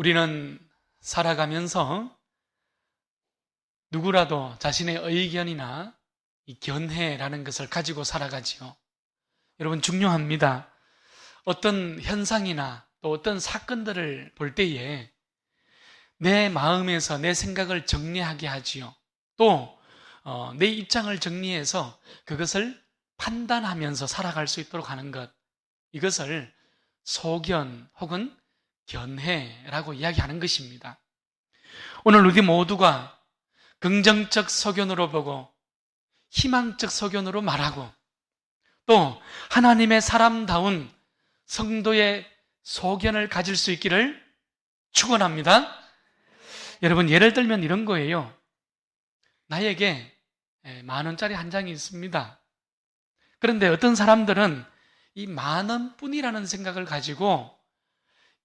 우리는 살아가면서 누구라도 자신의 의견이나 이 견해라는 것을 가지고 살아가지요. 여러분 중요합니다. 어떤 현상이나 또 어떤 사건들을 볼 때에 내 마음에서 내 생각을 정리하게 하지요. 또, 어, 내 입장을 정리해서 그것을 판단하면서 살아갈 수 있도록 하는 것. 이것을 소견 혹은 견해라고 이야기하는 것입니다. 오늘 우리 모두가 긍정적 소견으로 보고 희망적 소견으로 말하고 또 하나님의 사람다운 성도의 소견을 가질 수 있기를 축원합니다. 여러분 예를 들면 이런 거예요. 나에게 만 원짜리 한 장이 있습니다. 그런데 어떤 사람들은 이 만 원뿐이라는 생각을 가지고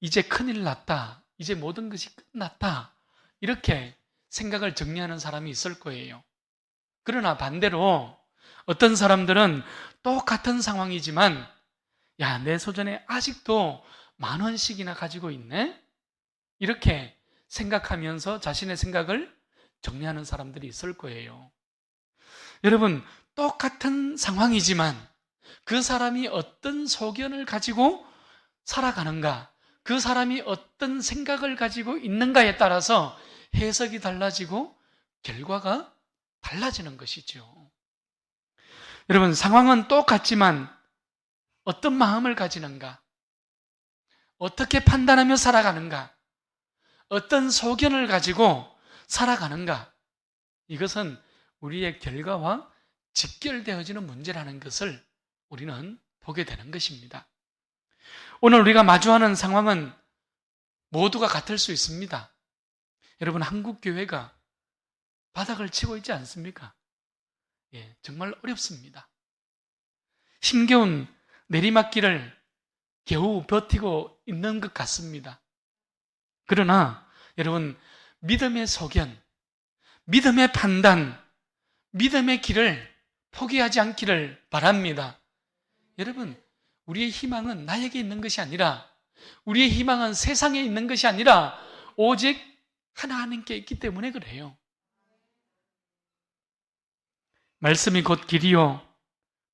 이제 큰일 났다. 이제 모든 것이 끝났다. 이렇게 생각을 정리하는 사람이 있을 거예요. 그러나 반대로 어떤 사람들은 똑같은 상황이지만 야, 내 소전에 아직도 만 원씩이나 가지고 있네? 이렇게 생각하면서 자신의 생각을 정리하는 사람들이 있을 거예요. 여러분, 똑같은 상황이지만 그 사람이 어떤 소견을 가지고 살아가는가, 그 사람이 어떤 생각을 가지고 있는가에 따라서 해석이 달라지고 결과가 달라지는 것이죠. 여러분, 상황은 똑같지만 어떤 마음을 가지는가, 어떻게 판단하며 살아가는가, 어떤 소견을 가지고 살아가는가, 이것은 우리의 결과와 직결되어지는 문제라는 것을 우리는 보게 되는 것입니다. 오늘 우리가 마주하는 상황은 모두가 같을 수 있습니다. 여러분, 한국 교회가 바닥을 치고 있지 않습니까? 예, 정말 어렵습니다. 힘겨운 내리막길을 겨우 버티고 있는 것 같습니다. 그러나 여러분, 믿음의 소견, 믿음의 판단, 믿음의 길을 포기하지 않기를 바랍니다. 여러분, 우리의 희망은 나에게 있는 것이 아니라, 우리의 희망은 세상에 있는 것이 아니라, 오직 하나님께 있기 때문에 그래요. 말씀이 곧 길이요.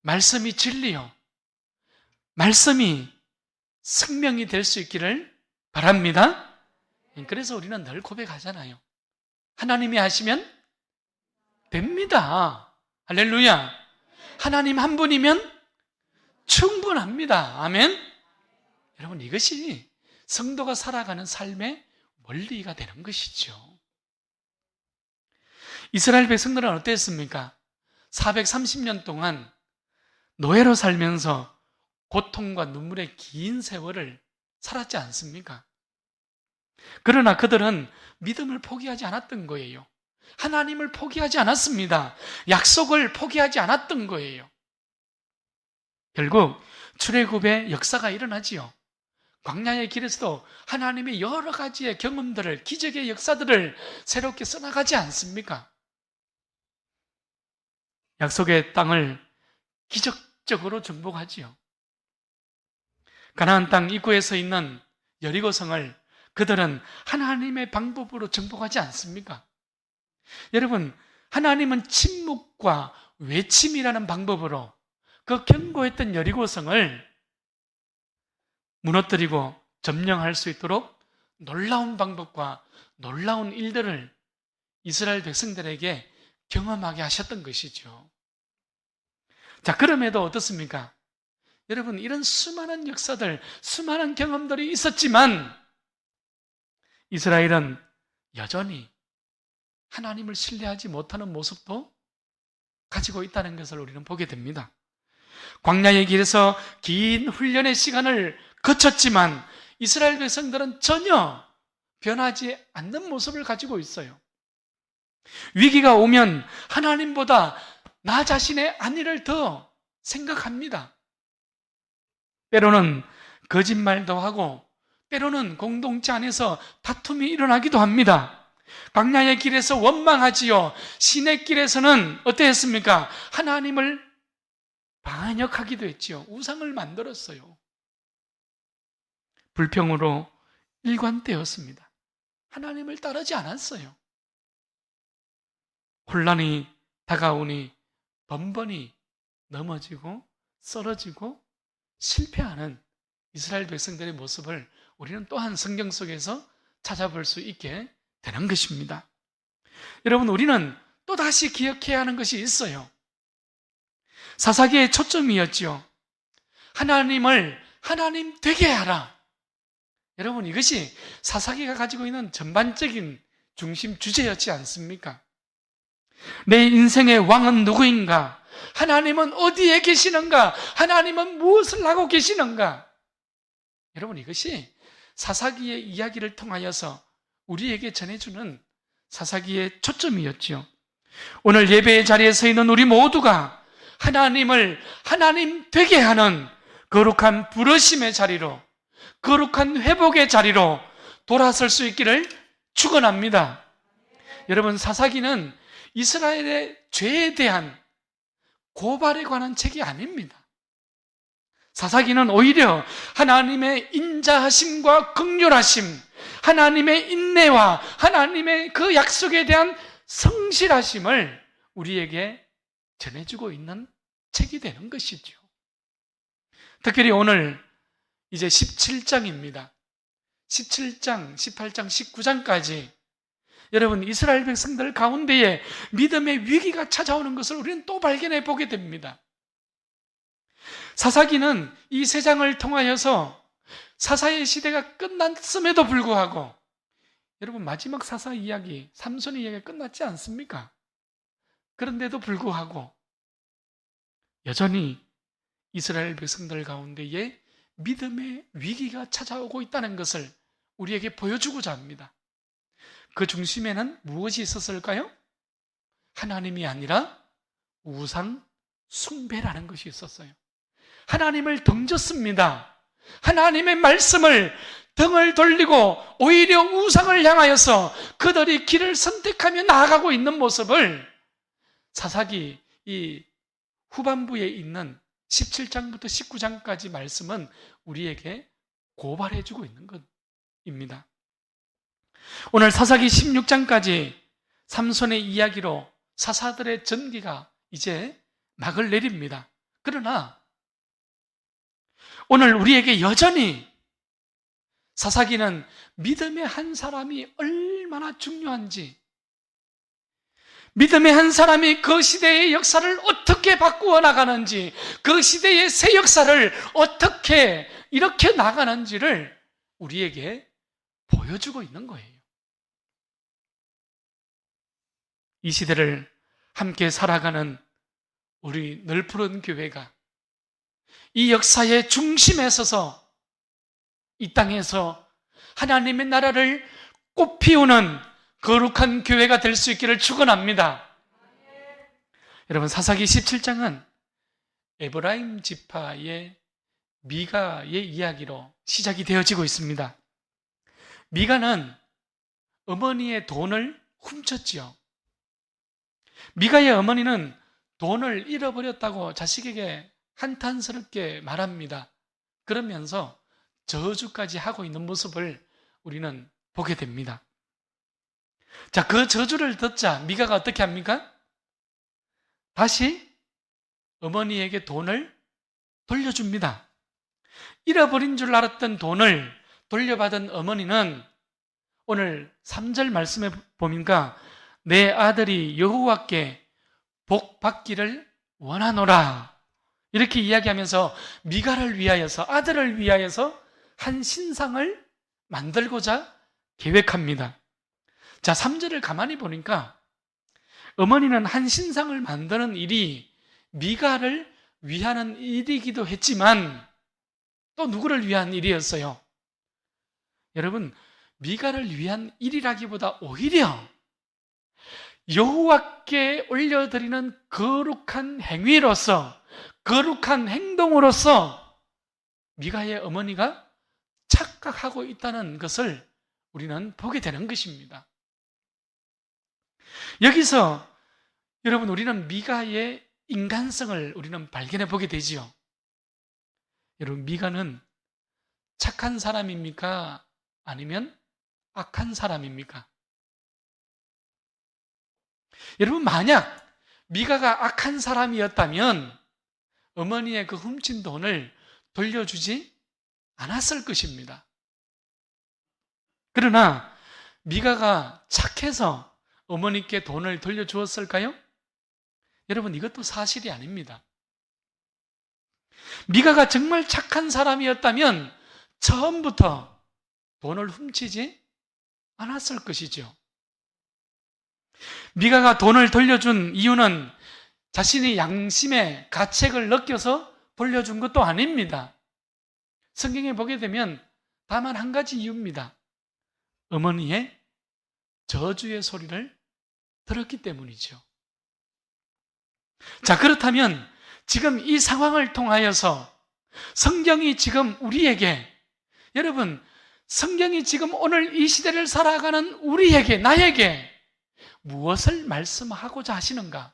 말씀이 진리요. 말씀이 생명이 될 수 있기를 바랍니다. 그래서 우리는 늘 고백하잖아요. 하나님이 하시면 됩니다. 할렐루야. 하나님 한 분이면 충분합니다. 아멘. 여러분, 이것이 성도가 살아가는 삶의 원리가 되는 것이죠. 이스라엘 백성들은 어땠습니까? 430년 동안 노예로 살면서 고통과 눈물의 긴 세월을 살았지 않습니까? 그러나 그들은 믿음을 포기하지 않았던 거예요. 하나님을 포기하지 않았습니다. 약속을 포기하지 않았던 거예요. 결국 출애굽의 역사가 일어나지요. 광야의 길에서도 하나님의 여러 가지의 경험들을 기적의 역사들을 새롭게 써나가지 않습니까? 약속의 땅을 기적적으로 정복하지요. 가나안 땅 입구에서 있는 여리고성을 그들은 하나님의 방법으로 정복하지 않습니까? 여러분, 하나님은 침묵과 외침이라는 방법으로 그 견고했던 여리고성을 무너뜨리고 점령할 수 있도록 놀라운 방법과 놀라운 일들을 이스라엘 백성들에게 경험하게 하셨던 것이죠. 자, 그럼에도 어떻습니까? 여러분, 이런 수많은 역사들, 수많은 경험들이 있었지만, 이스라엘은 여전히 하나님을 신뢰하지 못하는 모습도 가지고 있다는 것을 우리는 보게 됩니다. 광야의 길에서 긴 훈련의 시간을 거쳤지만 이스라엘 백성들은 전혀 변하지 않는 모습을 가지고 있어요. 위기가 오면 하나님보다 나 자신의 안위를 더 생각합니다. 때로는 거짓말도 하고 때로는 공동체 안에서 다툼이 일어나기도 합니다. 광야의 길에서 원망하지요. 신의 길에서는 어땠습니까? 하나님을 반역하기도 했지요. 우상을 만들었어요. 불평으로 일관되었습니다. 하나님을 따르지 않았어요. 혼란이 다가오니 번번이 넘어지고 쓰러지고 실패하는 이스라엘 백성들의 모습을 우리는 또한 성경 속에서 찾아볼 수 있게 되는 것입니다. 여러분, 우리는 또 다시 기억해야 하는 것이 있어요. 사사기의 초점이었지요. 하나님을 하나님 되게 하라. 여러분, 이것이 사사기가 가지고 있는 전반적인 중심 주제였지 않습니까? 내 인생의 왕은 누구인가? 하나님은 어디에 계시는가? 하나님은 무엇을 하고 계시는가? 여러분, 이것이 사사기의 이야기를 통하여서 우리에게 전해주는 사사기의 초점이었지요. 오늘 예배의 자리에 서 있는 우리 모두가 하나님을 하나님 되게 하는 거룩한 부르심의 자리로, 거룩한 회복의 자리로 돌아설 수 있기를 축원합니다. 여러분, 사사기는 이스라엘의 죄에 대한 고발에 관한 책이 아닙니다. 사사기는 오히려 하나님의 인자하심과 극률하심, 하나님의 인내와 하나님의 그 약속에 대한 성실하심을 우리에게 전해주고 있는 책이 되는 것이죠. 특별히 오늘 이제 17장입니다. 17장, 18장, 19장까지 여러분 이스라엘 백성들 가운데에 믿음의 위기가 찾아오는 것을 우리는 또 발견해 보게 됩니다. 사사기는 이 세 장을 통하여서 사사의 시대가 끝났음에도 불구하고 여러분 마지막 사사 이야기, 삼손의 이야기가 끝났지 않습니까? 그런데도 불구하고 여전히 이스라엘 백성들 가운데에 믿음의 위기가 찾아오고 있다는 것을 우리에게 보여주고자 합니다. 그 중심에는 무엇이 있었을까요? 하나님이 아니라 우상 숭배라는 것이 있었어요. 하나님을 던졌습니다. 하나님의 말씀을 등을 돌리고 오히려 우상을 향하여서 그들이 길을 선택하며 나아가고 있는 모습을 사사기 이 후반부에 있는 17장부터 19장까지 말씀은 우리에게 고발해 주고 있는 것입니다. 오늘 사사기 16장까지 삼손의 이야기로 사사들의 전기가 이제 막을 내립니다. 그러나 오늘 우리에게 여전히 사사기는 믿음의 한 사람이 얼마나 중요한지, 믿음의 한 사람이 그 시대의 역사를 어떻게 바꾸어 나가는지, 그 시대의 새 역사를 어떻게 이렇게 나가는지를 우리에게 보여주고 있는 거예요. 이 시대를 함께 살아가는 우리 늘 푸른 교회가 이 역사의 중심에 서서 이 땅에서 하나님의 나라를 꽃피우는 거룩한 교회가 될 수 있기를 축원합니다. 여러분 사사기 17장은 에브라임 지파의 미가의 이야기로 시작이 되어지고 있습니다. 미가는 어머니의 돈을 훔쳤지요. 미가의 어머니는 돈을 잃어버렸다고 자식에게 한탄스럽게 말합니다. 그러면서 저주까지 하고 있는 모습을 우리는 보게 됩니다. 자, 그 저주를 듣자 미가가 어떻게 합니까? 다시 어머니에게 돈을 돌려줍니다. 잃어버린 줄 알았던 돈을 돌려받은 어머니는 오늘 3절 말씀에 보니까 내 아들이 여호와께 복 받기를 원하노라. 이렇게 이야기하면서 미가를 위하여서 아들을 위하여서 한 신상을 만들고자 계획합니다. 자, 3절을 가만히 보니까 어머니는 한 신상을 만드는 일이 미가를 위하는 일이기도 했지만 또 누구를 위한 일이었어요? 여러분, 미가를 위한 일이라기보다 오히려 여호와께 올려드리는 거룩한 행위로서 거룩한 행동으로서 미가의 어머니가 착각하고 있다는 것을 우리는 보게 되는 것입니다. 여기서 여러분 우리는 미가의 인간성을 우리는 발견해 보게 되지요. 여러분 미가는 착한 사람입니까? 아니면 악한 사람입니까? 여러분, 만약 미가가 악한 사람이었다면 어머니의 그 훔친 돈을 돌려주지 않았을 것입니다. 그러나 미가가 착해서 어머니께 돈을 돌려주었을까요? 여러분, 이것도 사실이 아닙니다. 미가가 정말 착한 사람이었다면 처음부터 돈을 훔치지 않았을 것이죠. 미가가 돈을 돌려준 이유는 자신의 양심의 가책을 느껴서 돌려준 것도 아닙니다. 성경에 보게 되면 다만 한 가지 이유입니다. 어머니의 저주의 소리를 들었기 때문이죠. 자, 그렇다면 지금 이 상황을 통하여서 성경이 지금 우리에게 여러분, 성경이 지금 오늘 이 시대를 살아가는 우리에게, 나에게 무엇을 말씀하고자 하시는가?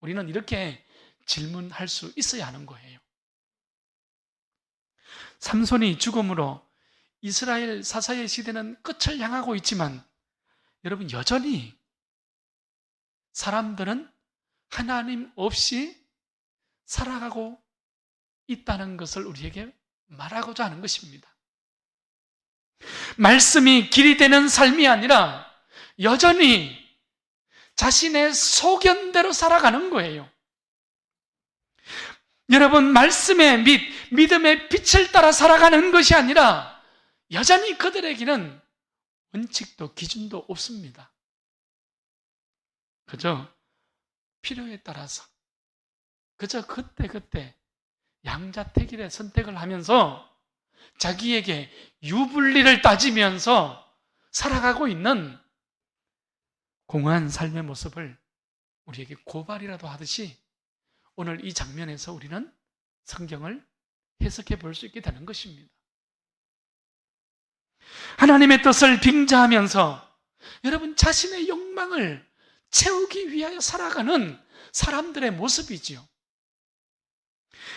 우리는 이렇게 질문할 수 있어야 하는 거예요. 삼손이 죽음으로 이스라엘 사사의 시대는 끝을 향하고 있지만 여러분 여전히 사람들은 하나님 없이 살아가고 있다는 것을 우리에게 말하고자 하는 것입니다. 말씀이 길이 되는 삶이 아니라 여전히 자신의 소견대로 살아가는 거예요. 여러분, 말씀의 밑, 믿음의 빛을 따라 살아가는 것이 아니라 여전히 그들에게는 원칙도 기준도 없습니다. 그저 필요에 따라서 그저 그때 그때 양자택일의 선택을 하면서 자기에게 유불리를 따지면서 살아가고 있는 공허한 삶의 모습을 우리에게 고발이라도 하듯이 오늘 이 장면에서 우리는 성경을 해석해 볼 수 있게 되는 것입니다. 하나님의 뜻을 빙자하면서 여러분 자신의 욕망을 채우기 위하여 살아가는 사람들의 모습이지요.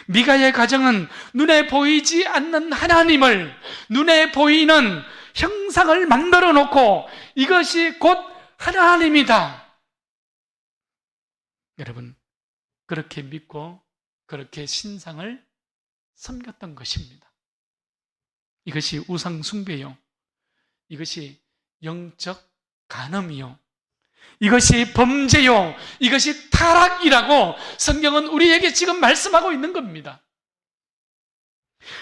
미가의 가정은 눈에 보이지 않는 하나님을 눈에 보이는 형상을 만들어 놓고 이것이 곧 하나님이다. 여러분, 그렇게 믿고 그렇게 신상을 섬겼던 것입니다. 이것이 우상숭배요. 이것이 영적 간음이요. 이것이 범죄요. 이것이 타락이라고 성경은 우리에게 지금 말씀하고 있는 겁니다.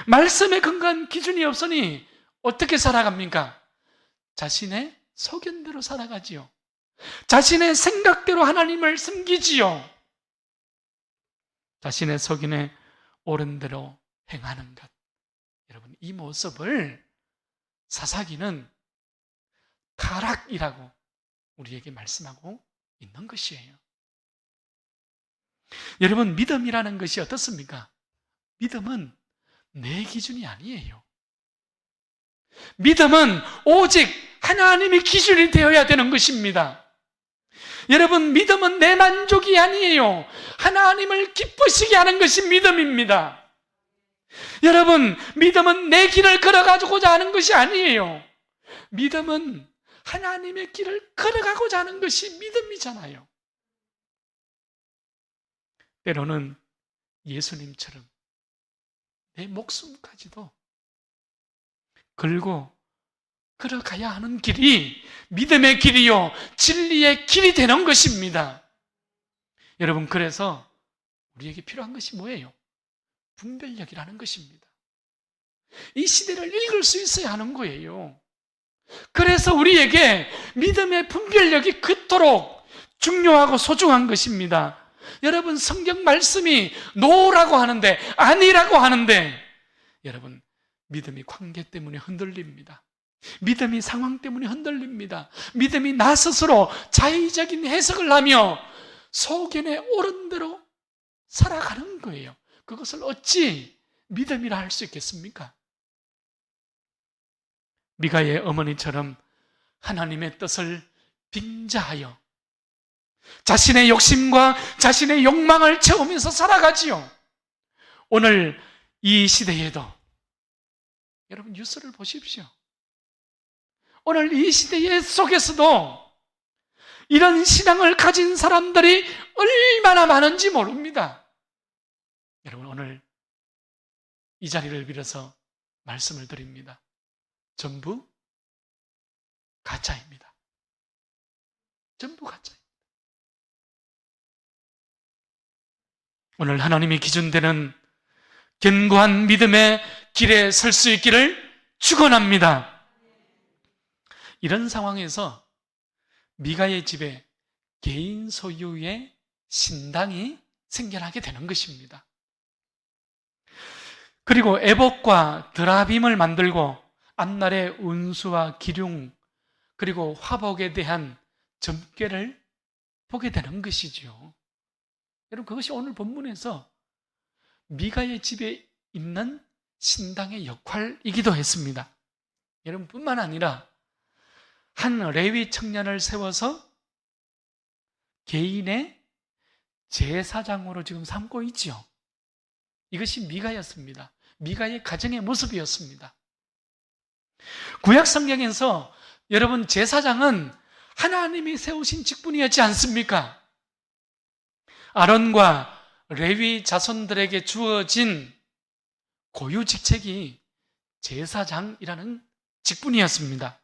말씀에 근거한 기준이 없으니 어떻게 살아갑니까? 자신의 소견대로 살아가지요. 자신의 생각대로 하나님을 섬기지요. 자신의 속인에 옳은 대로 행하는 것. 여러분, 이 모습을 사사기는 타락이라고 우리에게 말씀하고 있는 것이에요. 여러분, 믿음이라는 것이 어떻습니까? 믿음은 내 기준이 아니에요. 믿음은 오직 하나님의 기준이 되어야 되는 것입니다. 여러분, 믿음은 내 만족이 아니에요. 하나님을 기쁘시게 하는 것이 믿음입니다. 여러분, 믿음은 내 길을 걸어가고자 하는 것이 아니에요. 믿음은 하나님의 길을 걸어가고자 하는 것이 믿음이잖아요. 때로는 예수님처럼 내 목숨까지도 걸고 걸어가야 하는 길이 믿음의 길이요, 진리의 길이 되는 것입니다. 여러분, 그래서 우리에게 필요한 것이 뭐예요? 분별력이라는 것입니다. 이 시대를 읽을 수 있어야 하는 거예요. 그래서 우리에게 믿음의 분별력이 그토록 중요하고 소중한 것입니다. 여러분, 성경 말씀이 노라고 하는데, 아니라고 하는데, 여러분, 믿음이 관계 때문에 흔들립니다. 믿음이 상황 때문에 흔들립니다. 믿음이 나 스스로 자의적인 해석을 하며 소견에 옳은 대로 살아가는 거예요. 그것을 어찌 믿음이라 할 수 있겠습니까? 미가의 어머니처럼 하나님의 뜻을 빙자하여 자신의 욕심과 자신의 욕망을 채우면서 살아가지요. 오늘 이 시대에도 여러분 뉴스를 보십시오. 오늘 이 시대의 속에서도 이런 신앙을 가진 사람들이 얼마나 많은지 모릅니다. 여러분, 오늘 이 자리를 빌어서 말씀을 드립니다. 전부 가짜입니다. 전부 가짜입니다. 오늘 하나님이 기준되는 견고한 믿음의 길에 설 수 있기를 축원합니다. 이런 상황에서 미가의 집에 개인 소유의 신당이 생겨나게 되는 것입니다. 그리고 애복과 드라빔을 만들고 앞날의 운수와 기륭 그리고 화복에 대한 점괘를 보게 되는 것이지요. 여러분 그것이 오늘 본문에서 미가의 집에 있는 신당의 역할이기도 했습니다. 여러분 뿐만 아니라 한 레위 청년을 세워서 개인의 제사장으로 지금 삼고 있지요. 이것이 미가였습니다. 미가의 가정의 모습이었습니다. 구약 성경에서 여러분 제사장은 하나님이 세우신 직분이었지 않습니까? 아론과 레위 자손들에게 주어진 고유 직책이 제사장이라는 직분이었습니다.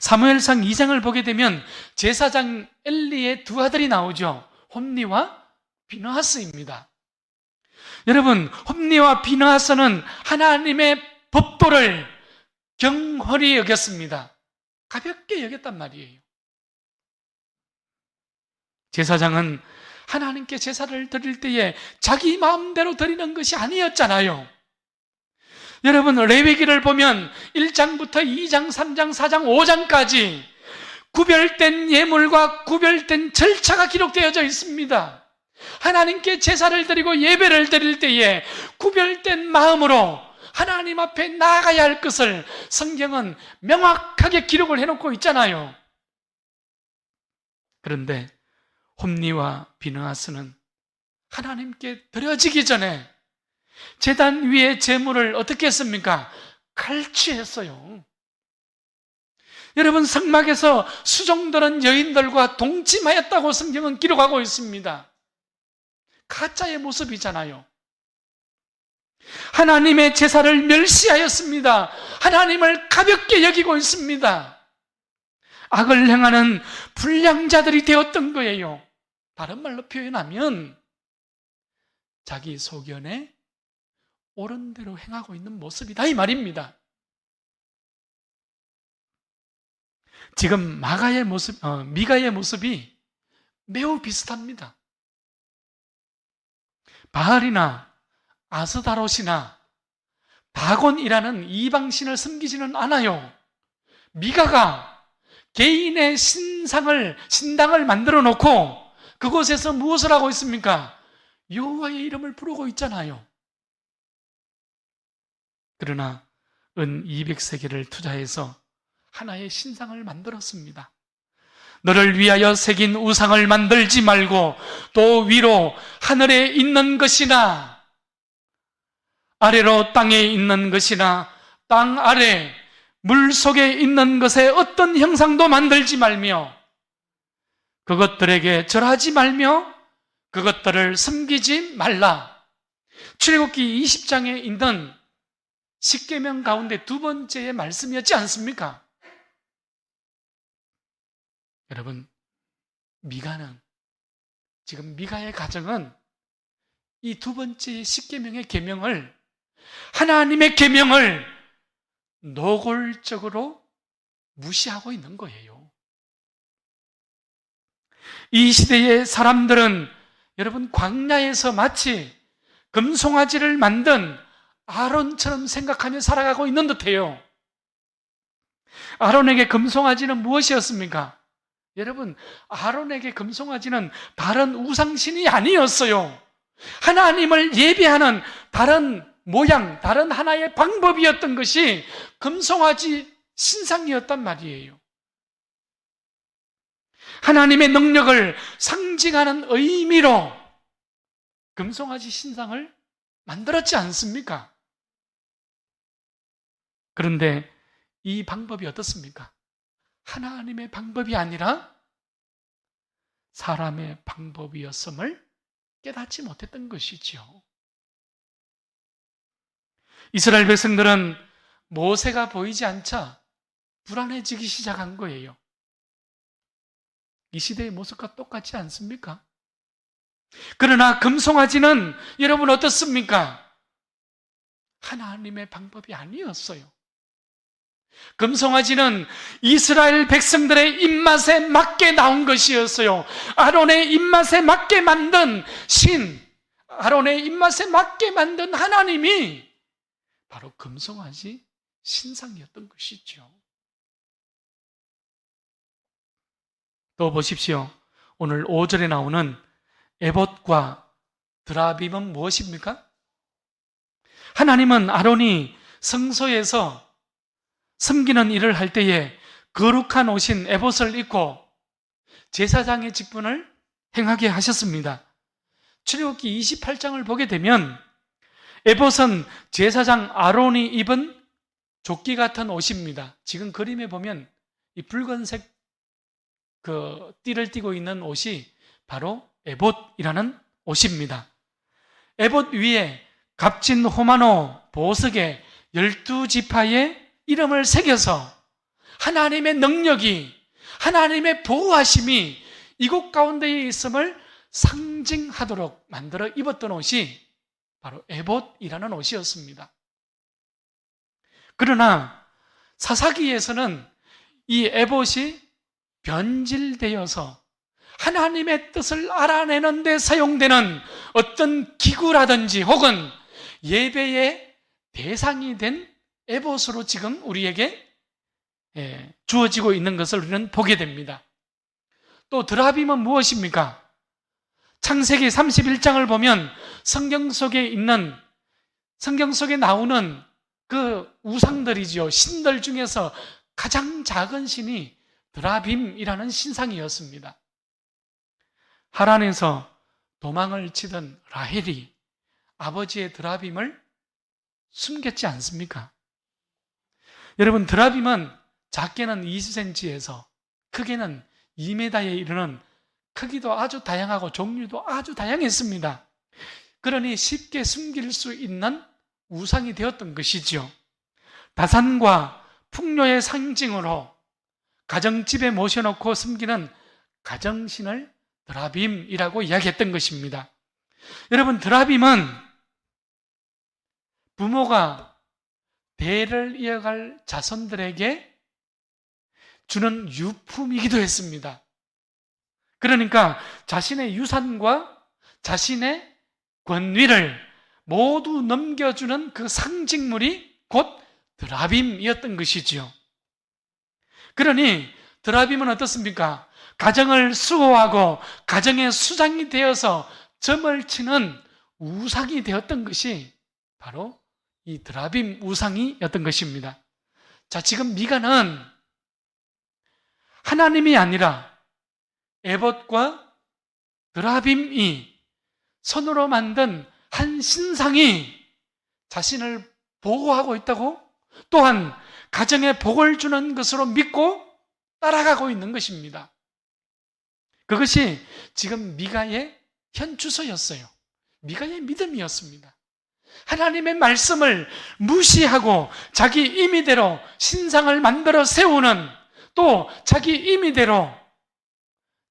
사무엘상 2장을 보게 되면 제사장 엘리의 두 아들이 나오죠. 홈니와 비너하스입니다. 여러분, 홈니와 비너하스는 하나님의 법도를 경홀히 여겼습니다. 가볍게 여겼단 말이에요. 제사장은 하나님께 제사를 드릴 때에 자기 마음대로 드리는 것이 아니었잖아요. 여러분, 레위기를 보면 1장부터 2장, 3장, 4장, 5장까지 구별된 예물과 구별된 절차가 기록되어져 있습니다. 하나님께 제사를 드리고 예배를 드릴 때에 구별된 마음으로 하나님 앞에 나아가야 할 것을 성경은 명확하게 기록을 해놓고 있잖아요. 그런데 홈니와 비느하스는 하나님께 드려지기 전에 재단 위에 재물을 어떻게 했습니까? 칼취했어요. 여러분 성막에서 수종들은 여인들과 동침하였다고 성경은 기록하고 있습니다. 가짜의 모습이잖아요. 하나님의 제사를 멸시하였습니다. 하나님을 가볍게 여기고 있습니다. 악을 행하는 불량자들이 되었던 거예요. 다른 말로 표현하면 자기 소견에 옳은 대로 행하고 있는 모습이다 이 말입니다. 지금 마가의 모습, 어, 미가의 모습이 매우 비슷합니다. 바알이나 아스다롯이나 다곤이라는 이방신을 섬기지는 않아요. 미가가 개인의 신상을 신당을 만들어 놓고 그곳에서 무엇을 하고 있습니까? 여호와의 이름을 부르고 있잖아요. 그러나 은 200세계를 투자해서 하나의 신상을 만들었습니다. 너를 위하여 새긴 우상을 만들지 말고 또 위로 하늘에 있는 것이나 아래로 땅에 있는 것이나 땅 아래 물 속에 있는 것에 어떤 형상도 만들지 말며 그것들에게 절하지 말며 그것들을 섬기지 말라. 출애굽기 20장에 있는 십계명 가운데 두 번째의 말씀이었지 않습니까? 여러분, 미가는 지금 미가의 가정은 이 두 번째 십계명의 계명을 하나님의 계명을 노골적으로 무시하고 있는 거예요. 이 시대의 사람들은 여러분 광야에서 마치 금송아지를 만든 아론처럼 생각하며 살아가고 있는 듯해요. 아론에게 금송아지는 무엇이었습니까? 여러분, 아론에게 금송아지는 다른 우상신이 아니었어요. 하나님을 예배하는 다른 모양, 다른 하나의 방법이었던 것이 금송아지 신상이었단 말이에요. 하나님의 능력을 상징하는 의미로 금송아지 신상을 만들었지 않습니까? 그런데 이 방법이 어떻습니까? 하나님의 방법이 아니라 사람의 방법이었음을 깨닫지 못했던 것이죠. 이스라엘 백성들은 모세가 보이지 않자 불안해지기 시작한 거예요. 이 시대의 모습과 똑같지 않습니까? 그러나 금송아지는 여러분 어떻습니까? 하나님의 방법이 아니었어요. 금송아지는 이스라엘 백성들의 입맛에 맞게 나온 것이었어요. 아론의 입맛에 맞게 만든 신, 아론의 입맛에 맞게 만든 하나님이 바로 금송아지 신상이었던 것이죠. 또 보십시오. 오늘 5절에 나오는 에봇과 드라빔은 무엇입니까? 하나님은 아론이 성소에서 섬기는 일을 할 때에 거룩한 옷인 에봇을 입고 제사장의 직분을 행하게 하셨습니다. 출애굽기 28장을 보게 되면 에봇은 제사장 아론이 입은 조끼 같은 옷입니다. 지금 그림에 보면 이 붉은색 그 띠를 띠고 있는 옷이 바로 에봇이라는 옷입니다. 에봇 위에 값진 호마노 보석에 열두 지파의 이름을 새겨서 하나님의 능력이 하나님의 보호하심이 이곳 가운데에 있음을 상징하도록 만들어 입었던 옷이 바로 에봇이라는 옷이었습니다. 그러나 사사기에서는 이 에봇이 변질되어서 하나님의 뜻을 알아내는 데 사용되는 어떤 기구라든지 혹은 예배의 대상이 된 에봇으로 지금 우리에게 예, 주어지고 있는 것을 우리는 보게 됩니다. 또 드라빔은 무엇입니까? 창세기 31장을 보면 성경 속에 있는 성경 속에 나오는 그 우상들이지요. 신들 중에서 가장 작은 신이 드라빔이라는 신상이었습니다. 하란에서 도망을 치던 라헬이 아버지의 드라빔을 숨겼지 않습니까? 여러분, 드라빔은 작게는 20cm에서 크게는 2m에 이르는 크기도 아주 다양하고 종류도 아주 다양했습니다. 그러니 쉽게 숨길 수 있는 우상이 되었던 것이죠. 다산과 풍요의 상징으로 가정집에 모셔놓고 숨기는 가정신을 드라빔이라고 이야기했던 것입니다. 여러분, 드라빔은 부모가 대를 이어갈 자손들에게 주는 유품이기도 했습니다. 그러니까 자신의 유산과 자신의 권위를 모두 넘겨주는 그 상징물이 곧 드라빔이었던 것이지요. 그러니 드라빔은 어떻습니까? 가정을 수호하고 가정의 수장이 되어서 점을 치는 우상이 되었던 것이 바로 이 드라빔 우상이었던 것입니다. 자, 지금 미가는 하나님이 아니라 에봇과 드라빔이 손으로 만든 한 신상이 자신을 보호하고 있다고 또한 가정에 복을 주는 것으로 믿고 따라가고 있는 것입니다. 그것이 지금 미가의 현주소였어요. 미가의 믿음이었습니다. 하나님의 말씀을 무시하고 자기 임의대로 신상을 만들어 세우는 또 자기 임의대로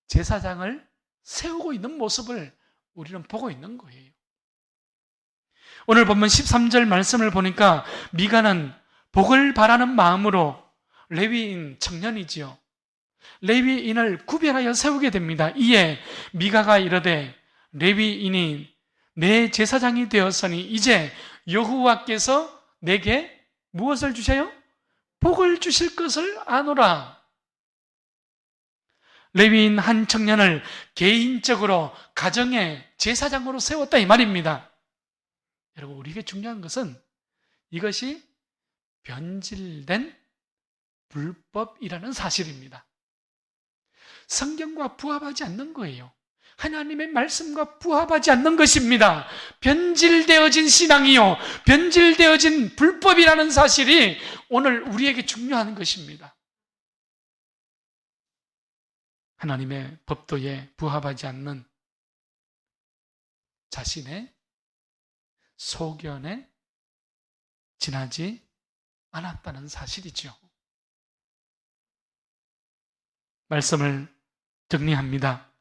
제사장을 세우고 있는 모습을 우리는 보고 있는 거예요. 오늘 보면 13절 말씀을 보니까 미가는 복을 바라는 마음으로 레위인 청년이지요. 레위인을 구별하여 세우게 됩니다. 이에 미가가 이르되 레위인이 내 제사장이 되었으니 이제 여호와께서 내게 무엇을 주셔요? 복을 주실 것을 아노라. 레위인 한 청년을 개인적으로 가정의 제사장으로 세웠다 이 말입니다. 여러분 우리에게 중요한 것은 이것이 변질된 불법이라는 사실입니다. 성경과 부합하지 않는 거예요. 하나님의 말씀과 부합하지 않는 것입니다. 변질되어진 신앙이요. 변질되어진 불법이라는 사실이 오늘 우리에게 중요한 것입니다. 하나님의 법도에 부합하지 않는 자신의 소견에 지나지 않았다는 사실이죠. 말씀을 정리합니다.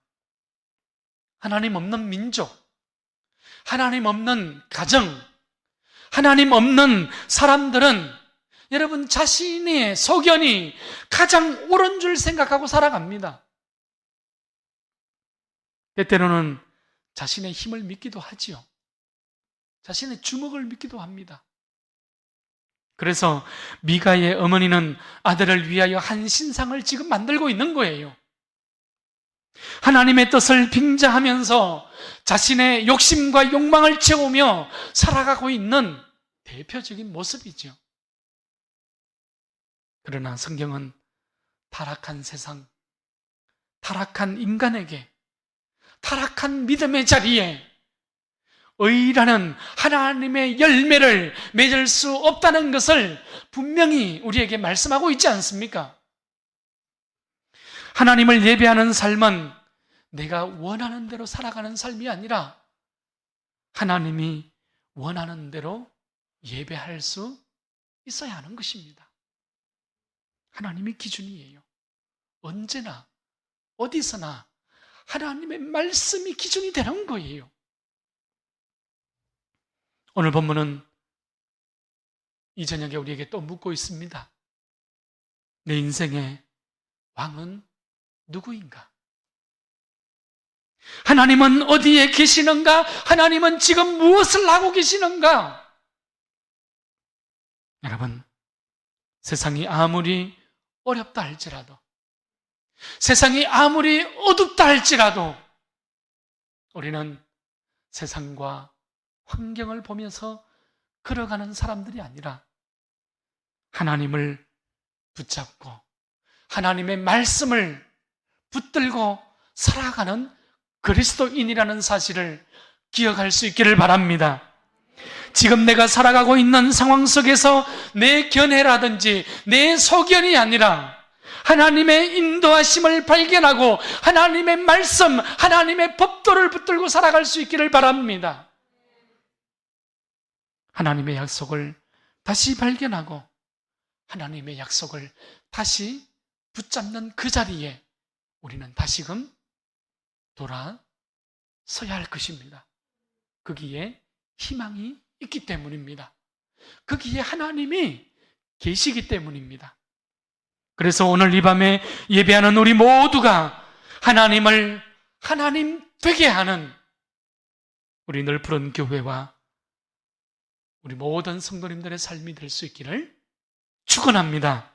하나님 없는 민족, 하나님 없는 가정, 하나님 없는 사람들은 여러분 자신의 소견이 가장 옳은 줄 생각하고 살아갑니다. 때때로는 자신의 힘을 믿기도 하지요. 자신의 주먹을 믿기도 합니다. 그래서 미가의 어머니는 아들을 위하여 한 신상을 지금 만들고 있는 거예요. 하나님의 뜻을 빙자하면서 자신의 욕심과 욕망을 채우며 살아가고 있는 대표적인 모습이죠. 그러나 성경은 타락한 세상, 타락한 인간에게, 타락한 믿음의 자리에 의라는 하나님의 열매를 맺을 수 없다는 것을 분명히 우리에게 말씀하고 있지 않습니까? 하나님을 예배하는 삶은 내가 원하는 대로 살아가는 삶이 아니라 하나님이 원하는 대로 예배할 수 있어야 하는 것입니다. 하나님이 기준이에요. 언제나, 어디서나 하나님의 말씀이 기준이 되는 거예요. 오늘 본문은 이 저녁에 우리에게 또 묻고 있습니다. 내 인생의 왕은 누구인가? 하나님은 어디에 계시는가? 하나님은 지금 무엇을 하고 계시는가? 여러분, 세상이 아무리 어렵다 할지라도, 세상이 아무리 어둡다 할지라도, 우리는 세상과 환경을 보면서 걸어가는 사람들이 아니라 하나님을 붙잡고 하나님의 말씀을 붙들고 살아가는 그리스도인이라는 사실을 기억할 수 있기를 바랍니다. 지금 내가 살아가고 있는 상황 속에서 내 견해라든지 내 소견이 아니라 하나님의 인도하심을 발견하고 하나님의 말씀, 하나님의 법도를 붙들고 살아갈 수 있기를 바랍니다. 하나님의 약속을 다시 발견하고 하나님의 약속을 다시 붙잡는 그 자리에 우리는 다시금 돌아서야 할 것입니다. 거기에 희망이 있기 때문입니다. 거기에 하나님이 계시기 때문입니다. 그래서 오늘 이 밤에 예배하는 우리 모두가 하나님을 하나님 되게 하는 우리 늘 푸른 교회와 우리 모든 성도님들의 삶이 될 수 있기를 축원합니다.